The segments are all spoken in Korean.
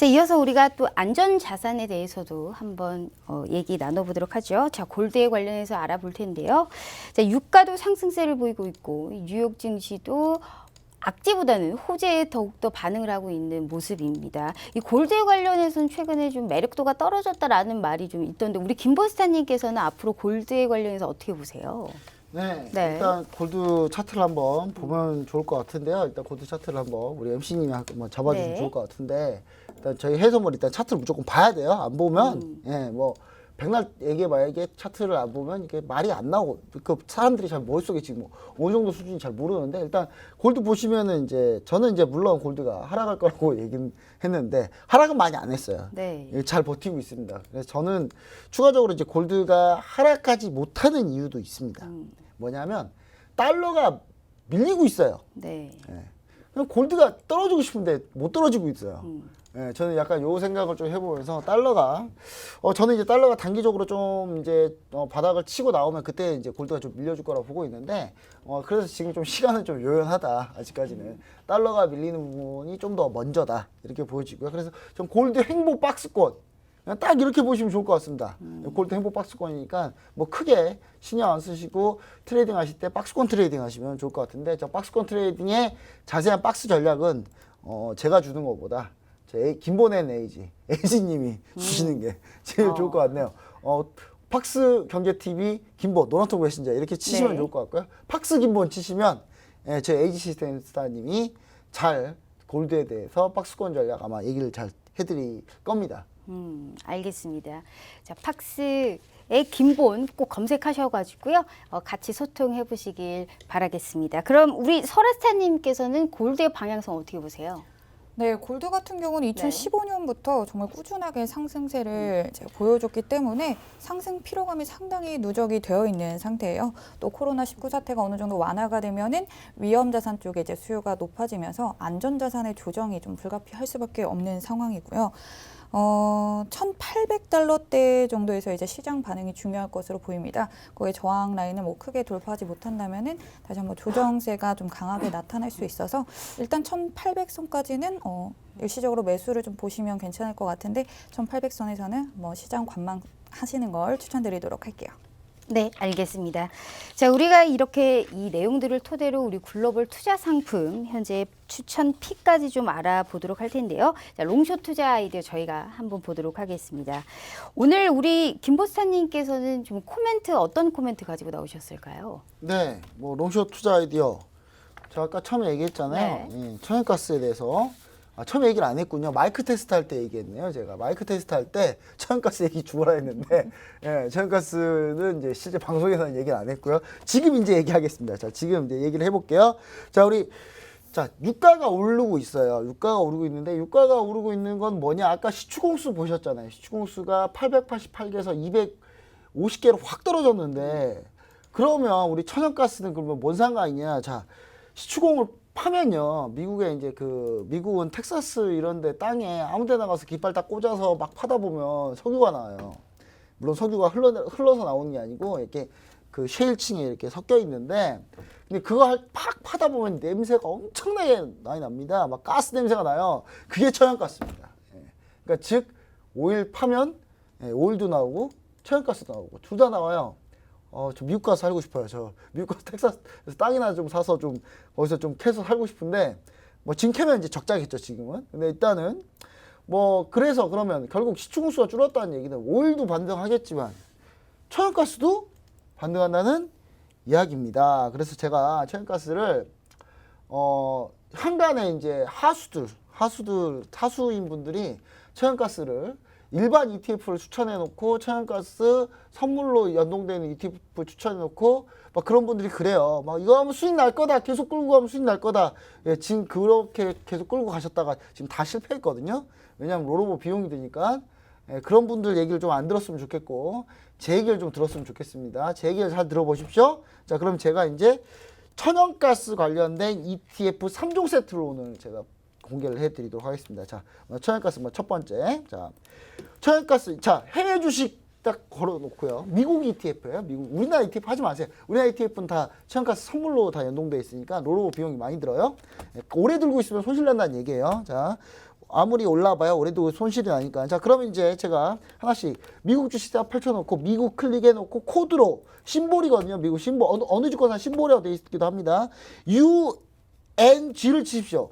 자, 이어서 우리가 또 안전 자산에 대해서도 한번 어, 얘기 나눠보도록 하죠. 자, 골드에 관련해서 알아볼 텐데요. 자, 유가도 상승세를 보이고 있고 뉴욕 증시도 악재보다는 호재에 더욱더 반응을 하고 있는 모습입니다. 이 골드에 관련해서는 최근에 좀 매력도가 떨어졌다라는 말이 좀 있던데 우리 김보스타님께서는 앞으로 골드에 관련해서 어떻게 보세요? 네, 네. 일단 골드 차트를 한번 보면 좋을 것 같은데요. 일단 골드 차트를 한번 우리 MC님이 한번 잡아주시면 네. 좋을 것 같은데 일단 저희 해설물 일단 차트를 무조건 봐야 돼요. 안 보면 음. 예, 뭐 백날 얘기해봐야 이게 차트를 안 보면 이게 말이 안 나오고 그 사람들이 잘 머릿속에 지금 뭐 어느 정도 수준이 잘 모르는데 일단 골드 보시면은 이제 저는 이제 물론 골드가 하락할 거라고 얘기는 했는데 하락은 많이 안 했어요. 네. 예, 잘 버티고 있습니다. 그래서 저는 추가적으로 이제 골드가 하락하지 못하는 이유도 있습니다. 음. 뭐냐면 달러가 밀리고 있어요. 네. 예. 골드가 떨어지고 싶은데 못 떨어지고 있어요. 음. 예, 저는 약간 요 생각을 좀 해보면서 달러가 어 저는 이제 달러가 단기적으로 좀 이제 어, 바닥을 치고 나오면 그때 이제 골드가 좀 밀려줄 거라고 보고 있는데 어 그래서 지금 좀 시간은 좀 요연하다 아직까지는 달러가 밀리는 부분이 좀 더 먼저다 이렇게 보여지고요. 그래서 좀 골드 행보 박스권 그냥 딱 이렇게 보시면 좋을 것 같습니다. 골드 행보 박스권이니까 뭐 크게 신경 안 쓰시고 트레이딩 하실 때 박스권 트레이딩 하시면 좋을 것 같은데 저 박스권 트레이딩의 자세한 박스 전략은 어 제가 주는 것보다 제 김보낸 에이지 에이지님이 주시는 게 제일 어. 좋을 것 같네요. 어 팍스 경제 TV 김보 노나토 메신저 이렇게 치시면 네. 좋을 것 같고요. 팍스 김본 치시면 예, 제 에이지 시스템 스타님이 잘 골드에 대해서 박스권 전략 아마 얘기를 잘 해드릴 겁니다. 음, 알겠습니다. 자, 팍스의 김본 꼭 검색하셔가지고요. 어, 같이 소통해 보시길 바라겠습니다. 그럼 우리 설아스타님께서는 골드의 방향성 어떻게 보세요? 네, 골드 같은 경우는 2015년부터 정말 꾸준하게 상승세를 이제 보여줬기 때문에 상승 피로감이 상당히 누적이 되어 있는 상태예요. 또 코로나 19 사태가 어느 정도 완화가 되면은 위험 자산 쪽에 이제 수요가 높아지면서 안전 자산의 조정이 좀 불가피할 수밖에 없는 상황이고요. 어, 1,800달러대 정도에서 이제 시장 반응이 중요할 것으로 보입니다. 거기에 저항 라인을 뭐 크게 돌파하지 못한다면은 다시 한번 조정세가 좀 강하게 나타날 수 있어서 일단 1,800선까지는 어, 일시적으로 매수를 좀 보시면 괜찮을 것 같은데 1,800선에서는 뭐 시장 관망 하시는 걸 추천드리도록 할게요. 네, 알겠습니다. 자, 우리가 이렇게 이 내용들을 토대로 우리 글로벌 투자 상품 현재 추천 픽까지 좀 알아보도록 할 텐데요. 자, 롱숏 투자 아이디어 저희가 한번 보도록 하겠습니다. 오늘 우리 김보스타님께서는 좀 코멘트 어떤 코멘트 가지고 나오셨을까요? 네, 뭐 롱숏 투자 아이디어. 제가 아까 처음에 얘기했잖아요. 예, 천연가스에 대해서. 아, 처음에 얘기를 안 했군요. 마이크 테스트 할 때 얘기했네요. 제가 마이크 테스트 할 때 천연가스 얘기 주어라 했는데, 예, 천연가스는 이제 실제 방송에서는 얘기를 안 했고요. 지금 이제 얘기하겠습니다. 자, 지금 이제 얘기를 해볼게요. 자, 우리 자, 유가가 오르고 있어요. 유가가 오르고 있는데 유가가 오르고 있는 건 뭐냐? 아까 시추공수 보셨잖아요. 시추공수가 888개에서 250개로 확 떨어졌는데 그러면 우리 천연가스는 그러면 뭔 상관이냐? 자, 시추공을 파면요. 미국에 이제 그 미국은 텍사스 이런 데 땅에 아무 데나 가서 깃발 딱 꽂아서 막 파다 보면 석유가 나와요. 물론 석유가 흘러, 흘러서 나오는 게 아니고 이렇게 그 쉐일층에 이렇게 섞여 있는데 근데 그거 할- 팍 파다 보면 냄새가 엄청나게 많이 납니다. 막 가스 냄새가 나요. 그게 천연가스입니다. 예. 그러니까 즉 오일 파면 예, 오일도 나오고 천연가스도 나오고 둘 다 나와요. 어, 저 미국 가서 살고 싶어요. 저 미국 가서 텍사스에서 땅이나 좀 사서 좀 거기서 좀 캐서 살고 싶은데 뭐 지금 캐면 이제 적자겠죠 지금은. 근데 일단은 뭐 그래서 그러면 결국 시추공수가 줄었다는 얘기는 오일도 반등하겠지만 천연가스도 반등한다는 이야기입니다. 그래서 제가 천연가스를 어 한간에 이제 하수들 하수들 하수인 분들이 천연가스를 일반 ETF를 추천해 놓고 천연가스 선물로 연동되는 ETF 추천해 놓고 막 그런 분들이 그래요. 막 이거 하면 수익 날 거다. 계속 끌고 가면 수익 날 거다. 예, 지금 그렇게 계속 끌고 가셨다가 지금 다 실패했거든요. 왜냐하면 롤오버 비용이 드니까 예, 그런 분들 얘기를 좀 안 들었으면 좋겠고 제 얘기를 좀 들었으면 좋겠습니다. 제 얘기를 잘 들어보십시오. 자, 그럼 제가 이제 천연가스 관련된 ETF 3종 세트로 오늘 제가 공개를 해드리도록 하겠습니다. 자, 먼저 천연가스 뭐첫 번째. 자, 천연가스. 자, 해외 주식 딱 걸어놓고요. 미국 ETF예요. 미국. 우리나라 ETF 하지 마세요. 우리나라 ETF는 다 천연가스 선물로 다 연동돼 있으니까 롤오버 비용이 많이 들어요. 예, 오래 들고 있으면 손실 난다는 얘기예요. 자, 아무리 올라봐야 올해도 손실이 나니까. 자, 그러면 이제 제가 하나씩 미국 주식 다 펼쳐놓고 미국 클릭해놓고 코드로 심볼이거든요. 미국 심볼 어느, 어느 주권사 심볼이라고 되어 있기도 합니다. UNG를 치십시오.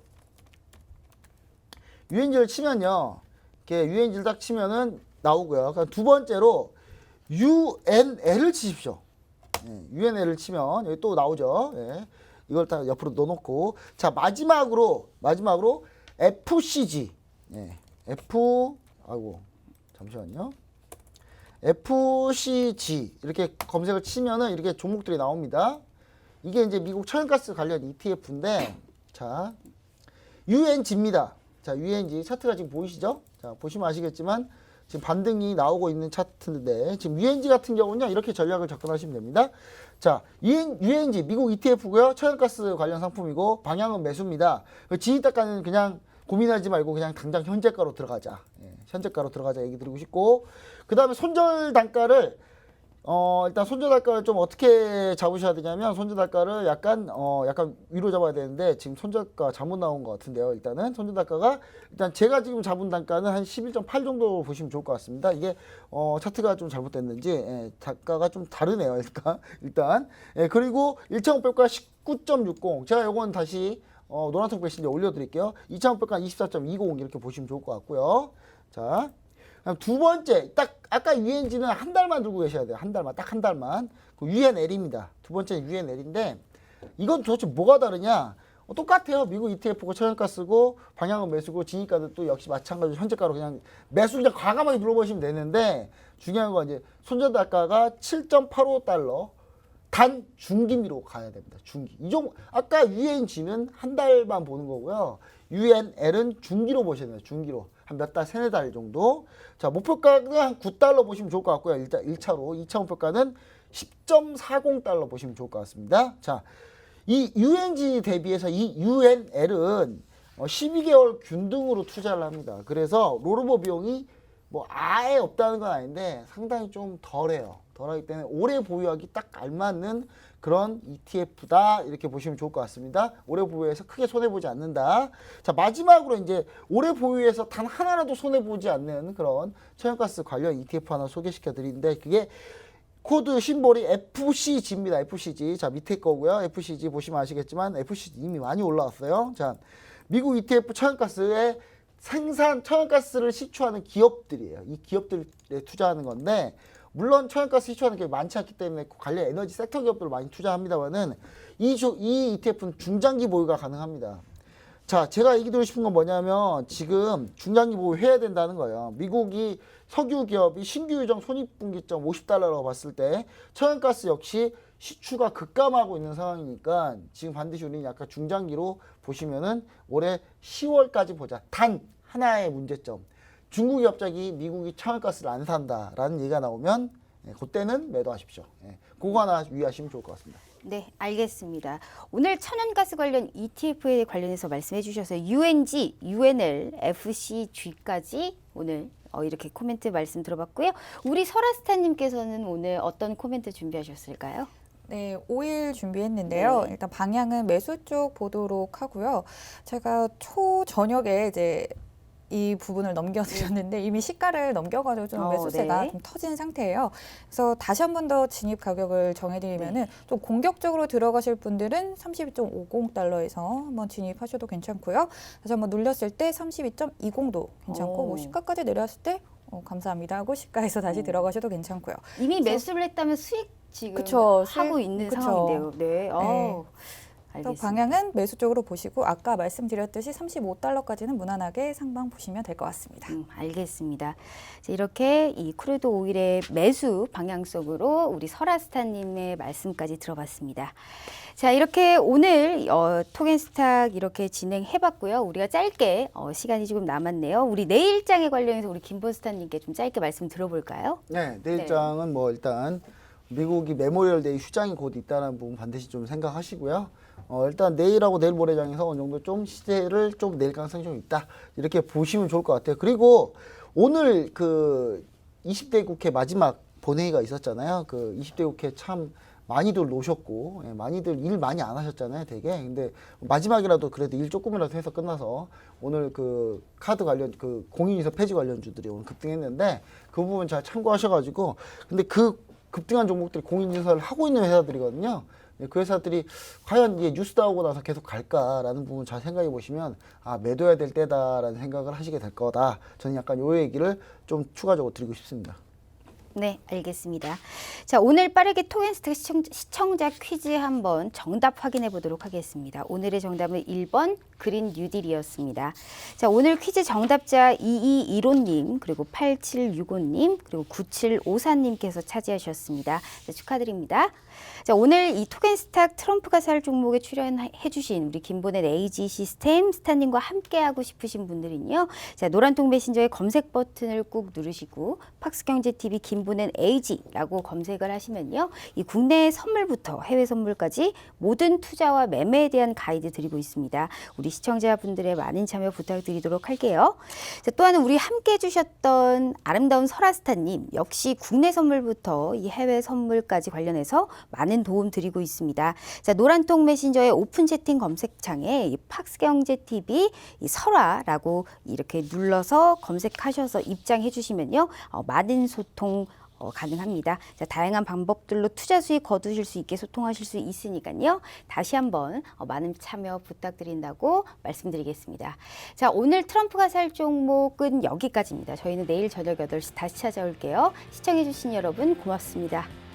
UNG를 치면요. 이렇게 UNG를 딱 치면은 나오고요. 그두 번째로 UNL을 치십시오. 예, UNL을 치면 여기 또 나오죠. 예, 이걸 딱 옆으로 넣어놓고 자 마지막으로 마지막으로 FCG 예, F 아이고 잠시만요. FCG 이렇게 검색을 치면은 이렇게 종목들이 나옵니다. 이게 이제 미국 천연가스 관련 ETF인데 자 UNG입니다. 자, UNG 차트가 지금 보이시죠? 자, 보시면 아시겠지만 지금 반등이 나오고 있는 차트인데 지금 UNG 같은 경우는 이렇게 전략을 접근하시면 됩니다. 자, UN, UNG 미국 ETF고요. 천연가스 관련 상품이고 방향은 매수입니다. 진입단가는 그냥 고민하지 말고 그냥 당장 현재가로 들어가자. 예, 현재가로 들어가자 얘기 드리고 싶고 그 다음에 손절 단가를 어 일단 손절 단가를 좀 어떻게 잡으셔야 되냐면 손절 단가를 약간 어 약간 위로 잡아야 되는데 지금 손절가 잘못 나온 것 같은데요. 일단은 손절 단가가 일단 제가 지금 잡은 단가는 한 11.8 정도 보시면 좋을 것 같습니다. 이게 어 차트가 좀 잘못됐는지 예, 단가가 좀 다르네요. 일단 일단 예, 그리고 1차 목표가 19.60 제가 요건 다시 어, 노란색 배신에 올려드릴게요. 2차 목표가 24.20 이렇게 보시면 좋을 것 같고요. 자. 두 번째, 딱 아까 UNG는 한 달만 들고 계셔야 돼요. 한 달만, 딱 한 달만. 그 UNL입니다. 두 번째는 UNL인데 이건 도대체 뭐가 다르냐? 어, 똑같아요. 미국 ETF고 천연가 쓰고 방향은 매수고 진입가도 또 역시 마찬가지로 현재가로 그냥 매수 그냥 과감하게 눌러보시면 되는데 중요한 건 이제 손절단가가 7.85달러 단 중기미로 가야 됩니다. 중기. 이 종, 아까 UNG는 한 달만 보는 거고요. UNL은 중기로 보셔야 돼요. 중기로. 한 몇 달, 세네 달 정도. 자, 목표가는 한 9달러 보시면 좋을 것 같고요. 일단 1차로. 2차 목표가는 10.40달러 보시면 좋을 것 같습니다. 자, 이 UNG 대비해서 이 UNL은 어, 12개월 균등으로 투자를 합니다. 그래서 롤오버 비용이 뭐 아예 없다는 건 아닌데 상당히 좀 덜해요. 덜하기 때문에 오래 보유하기 딱 알맞는 그런 ETF다 이렇게 보시면 좋을 것 같습니다. 오래 보유해서 크게 손해 보지 않는다. 자 마지막으로 이제 오래 보유해서 단 하나라도 손해 보지 않는 그런 천연가스 관련 ETF 하나 소개시켜 드리는데 그게 코드 심볼이 FCG입니다. FCG. 자, 밑에 거고요. FCG 보시면 아시겠지만 FCG 이미 많이 올라왔어요. 자, 미국 ETF 천연가스에 생산 천연가스를 시추하는 기업들이에요. 이 기업들에 투자하는 건데 물론 천연가스 시추하는 게 많지 않기 때문에 그 관련 에너지 섹터 기업들을 많이 투자합니다만은 이, 조- 이 ETF는 중장기 보유가 가능합니다. 자, 제가 얘기 드리고 싶은 건 뭐냐면 지금 중장기 보유해야 된다는 거예요. 미국이 석유 기업이 신규 유정 손익분기점 50달러라고 봤을 때 천연가스 역시 시추가 급감하고 있는 상황이니까 지금 반드시 우리는 약간 중장기로 보시면은 올해 10월까지 보자. 단 하나의 문제점. 중국이 갑자기 미국이 천연가스를 안 산다라는 얘기가 나오면 예, 그때는 매도하십시오. 예, 그거 하나 유의하시면 좋을 것 같습니다. 네, 알겠습니다. 오늘 천연가스 관련 ETF에 관련해서 말씀해 주셔서 UNG, UNL, FCG까지 오늘 어, 이렇게 코멘트 말씀 들어봤고요. 우리 설아스타님께서는 오늘 어떤 코멘트 준비하셨을까요? 네, 5일 준비했는데요. 네. 일단 방향은 매수 쪽 보도록 하고요. 제가 초 저녁에 이제 이 부분을 넘겨드렸는데 이미 시가를 넘겨가지고 좀 어, 매수세가 네. 좀 터진 상태예요. 그래서 다시 한 번 더 진입 가격을 정해드리면은 좀 공격적으로 들어가실 분들은 32.50 달러에서 한번 진입하셔도 괜찮고요. 다시 한번 눌렸을 때 32.20도 괜찮고 오. 뭐 시가까지 내려왔을 때 어, 감사합니다 하고 시가에서 다시 오. 들어가셔도 괜찮고요. 이미 매수를 했다면 수익 지금 그쵸, 하고 수익, 있는 그쵸. 상황인데요. 네. 어, 또. 방향은 매수 쪽으로 보시고 아까 말씀드렸듯이 35달러까지는 무난하게 상방 보시면 될 것 같습니다. 음, 알겠습니다. 자, 이렇게 이 크루드 오일의 매수 방향성으로 우리 설아스타님의 말씀까지 들어봤습니다. 자, 이렇게 오늘 어, 토겐스탁 이렇게 진행해봤고요. 우리가 짧게 어, 시간이 조금 남았네요. 우리 내일장에 관련해서 우리 김보스타님께 좀 짧게 말씀 들어볼까요? 네, 내일장은 뭐 일단 미국이 메모리얼 데이 휴장이 곧 있다는 부분 반드시 좀 생각하시고요. 어, 일단 내일하고 내일 모레장에서 어느 정도 좀 시세를 좀 내릴 가능성이 좀 있다. 이렇게 보시면 좋을 것 같아요. 그리고 오늘 그 20대 국회 마지막 본회의가 있었잖아요. 그 20대 국회 참 많이들 놓으셨고 예, 많이들 일 많이 안 하셨잖아요, 되게. 근데 마지막이라도 그래도 일 조금이라도 해서 끝나서 오늘 그 카드 관련 그 공인인서 폐지 관련주들이 오늘 급등했는데 그 부분 잘 참고하셔가지고 근데 그 급등한 종목들이 공인인서를 하고 있는 회사들이거든요. 예, 그 회사들이 과연 이게 뉴스 나오고 나서 계속 갈까라는 부분 잘 생각해 보시면 아 매도해야 될 때다라는 생각을 하시게 될 거다. 저는 약간 요 얘기를 좀 추가적으로 드리고 싶습니다. 네, 알겠습니다. 자, 오늘 빠르게 토겐스트 시청, 시청자 퀴즈 한번 정답 확인해 보도록 하겠습니다. 오늘의 정답은 1번 그린 뉴딜이었습니다. 자, 오늘 퀴즈 정답자 2215님, 그리고 8765님, 그리고 9754님께서 차지하셨습니다. 자, 축하드립니다. 자, 오늘 이 토겐스탁 트럼프가 살 종목에 출연해주신 우리 김보넷 AG 시스템 스타님과 함께하고 싶으신 분들은요. 자, 노란통 메신저의 검색 버튼을 꾹 누르시고 팍스경제TV 김보넷 AG라고 검색을 하시면요. 이 국내 선물부터 해외 선물까지 모든 투자와 매매에 대한 가이드 드리고 있습니다. 우리 시청자분들의 많은 참여 부탁드리도록 할게요. 자, 또한 우리 함께 해주셨던 아름다운 설아스타님 역시 국내 선물부터 이 해외 선물까지 관련해서 많은 도움 드리고 있습니다. 자, 노란통 메신저의 오픈 채팅 검색창에 이 팍스경제 TV 이 설화라고 이렇게 눌러서 검색하셔서 입장해 주시면요. 어, 많은 소통 어, 가능합니다. 자, 다양한 방법들로 투자 수익 거두실 수 있게 소통하실 수 있으니까요. 다시 한번 어, 많은 참여 부탁드린다고 말씀드리겠습니다. 자, 오늘 트럼프가 살 종목은 여기까지입니다. 저희는 내일 저녁 8시 다시 찾아올게요. 시청해주신 여러분 고맙습니다.